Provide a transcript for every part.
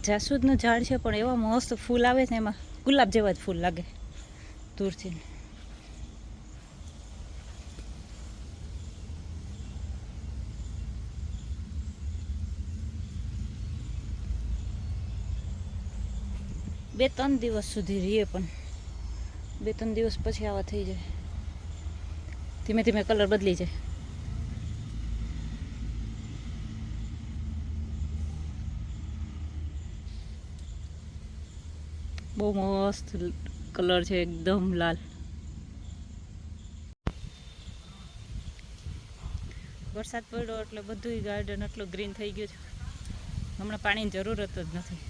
જાસૂદનું ઝાડ છે પણ એવા મસ્ત ફૂલ આવે છે એમાં. ગુલાબ જેવા જ ફૂલ લાગે. દૂરથી બે ત્રણ દિવસ સુધી રહીએ પણ. બે ત્રણ દિવસ પછી આવા થઈ જાય. ધીમે ધીમે કલર બદલી જાય. બહુ મસ્ત કલર છે, એકદમ લાલ. વરસાદ પડ્યો એટલે બધું ગાર્ડન એટલું ગ્રીન થઈ ગયું છે. હમણાં પાણીની જરૂરત જ નથી.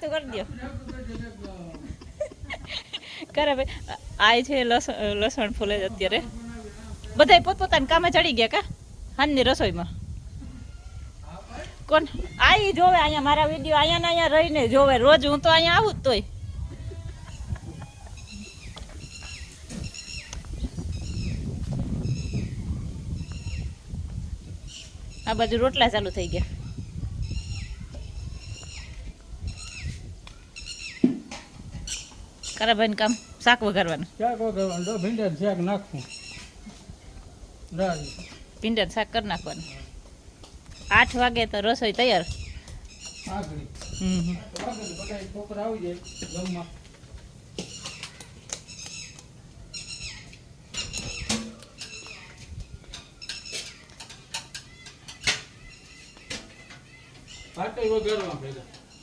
વાતો કરી દો કરે ભાઈ આ છે લસણ લસણ ફૂલે અત્યારે. બધાય પોતપોતાના કામે ચડી ગયા કા? હાનની રસોઈમાં. કોણ? આઈ જોવે અહીંયા મારા વીડિયો, અહીંયા ને અહીંયા રહીને જોવે. રોજ હું તો અહીંયા આવું જ તોય. આ બાજુ રોટલા ચાલુ થઈ ગયા. કરાભાઈ કામ? શાક વઘારવાનું. શાક વઘારવાનું. તો ભીંડા શાક નાખવું. ભીંડા શાક કરી નાખવાનું. આઠ વાગે તો રસોઈ તૈયાર.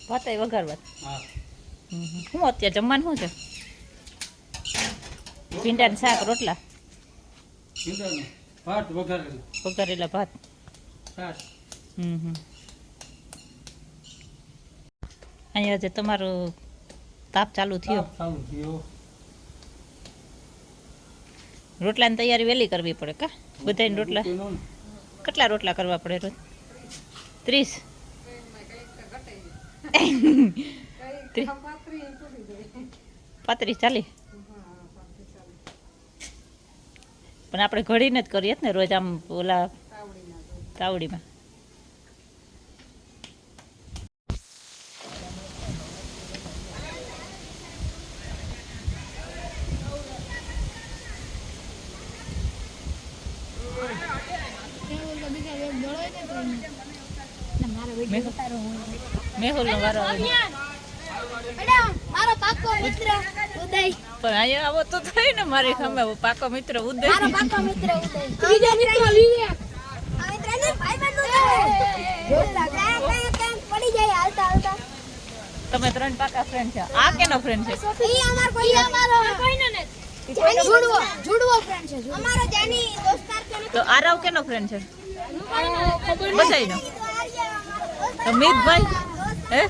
ભાતે વઘારવા. શું અત્યારે જમવાનું શું છે? ભીંડાનું શાક રોટલા? ભીંડાનું ભાત વઘારેલું. વઘારેલા ભાત? હમ હમ. અહીંયા જે તમારો તાપ ચાલુ થયો? ચાલુ થયો. રોટલાની તૈયારી વહેલી કરવી પડે કા? બધાને રોટલા? કેટલા રોટલા કરવા પડે રોજ? ત્રીસ? પાંત્રીસ ચાલી? પણ આપણે ઘડીને જ કરીએ ને રોજ આમ ઓલા તાવડીમાં. મેહુલ નો વારો. મારો પાકો મિત્ર ઉદય. પણ અહીંયા આવો તો થઈ ને મારી સામે. પાકો મિત્ર ઉદય. મારો પાકો મિત્ર ઉદય. ત્રીજો મિત્ર વિવેક આ મિત્ર ને ભાઈબંધ ઉદય પડી જાય હાલતા હાલતા. તમે ત્રણ પાકા ફ્રેન્ડ છે. આ કેનો ફ્રેન્ડ છે? ઈ અમાર કોઈ અમારો કોઈનો ને જુડવો. જુડવો ફ્રેન્ડ છે અમારો જાની દોસ્તાર કે તો આરવ કેનો ફ્રેન્ડ છે? બધાયનો. તો મિતભાઈ હે?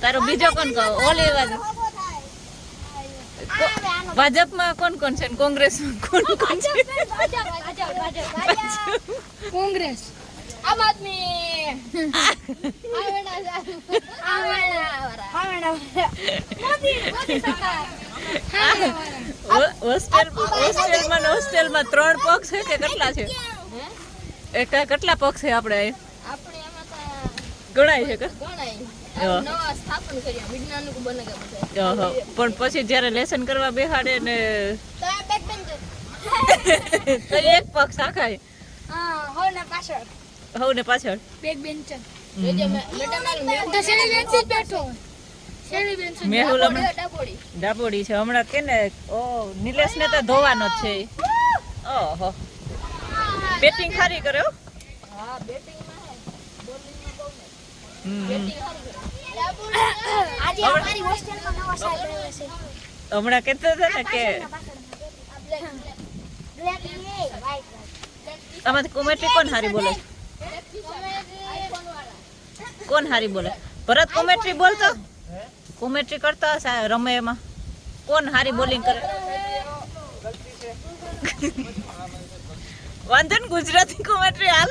તારો બીજો કોણ કહો? ઓલ કો- ભાજપમાં કોણ કોણ છે ને કોંગ્રેસમાં કોણ કોણ છે? કોંગ્રેસ. આમ આદમી. હોસ્ટેલમાં હોસ્ટેલમાં ત્રણ પક્ષ છે કે કેટલા છે? કેટલા પક્ષ છે આપણે ગણાય છે કે? ગણાય. પણ પછી જ્યારે લેસન કરવા બેહાડે ને તો એક પગ સાખાય હો ને પાછળ. ને બેક બેન્ચર ડાબોડી છે. હમણાં કે ને ઓ નિલેશ ને તો ધોવાનો જ છે. ઓહો. બેટિંગ ખારી કર્યો હા. હમ. આજે અમારી હોસ્ટેલમાં નવા સાહેબ આવ્યા છે. હમણાં કહેતો હતો ને કે આમાંથી કોમેન્ટ્રી કોણ હારી બોલે? કોણ હારી બોલે? ભરત કોમેટ્રી બોલતો? કોમેટ્રી કરતો હશે રમે એમાં. કોણ હારી બોલિંગ કરે? વાંધો ને ગુજરાતી કોમેટ્રી હાલ.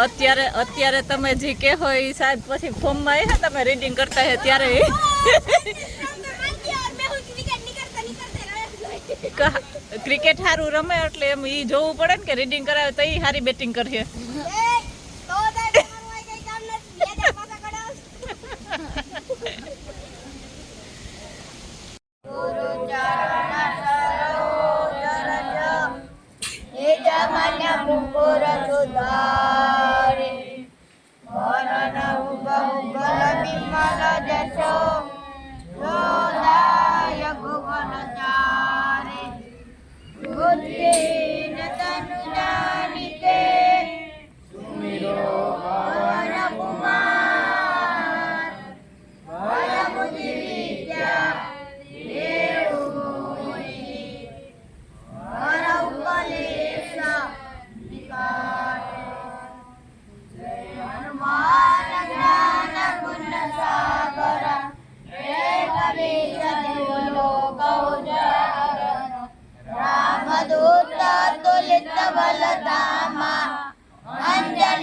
અત્યારે અત્યારે તમે જે કહો એ સાહેબ પછી ફોર્મમાં આવ્યા તમે રીડિંગ કરતા હે ત્યારે ક્રિકેટ સારું રમે એટલે એમ એ જોવું પડે ને કે રીડિંગ કરાવે તો એ સારી બેટિંગ mother, the soul.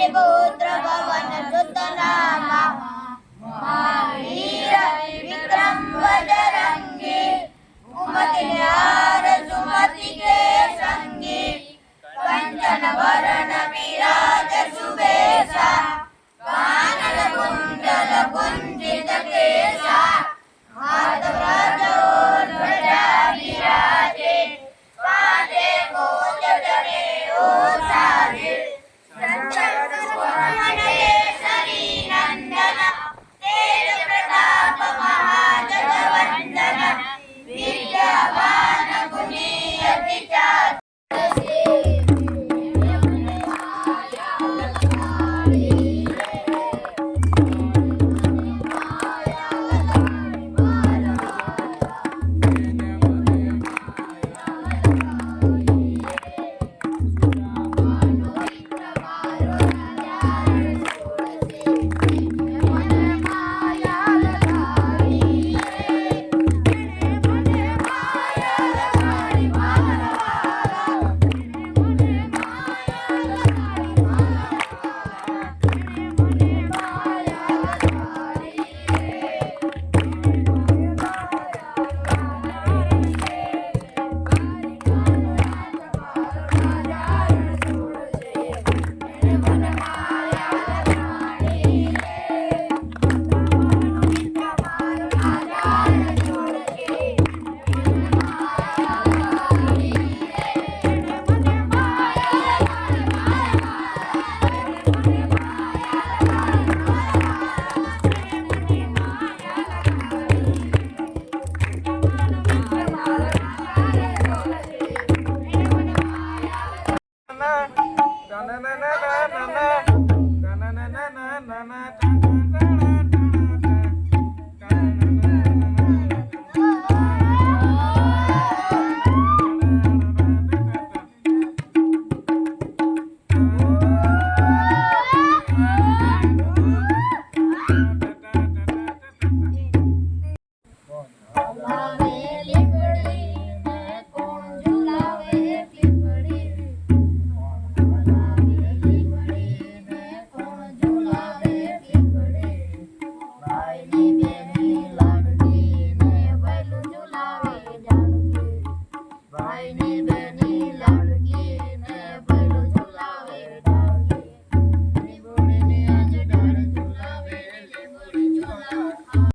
देवोत्र भवन सुत नामा महावीर विक्रम बजरंगी उमति न्यार सुमति के संगी कंचन वरण विराज सुबेसा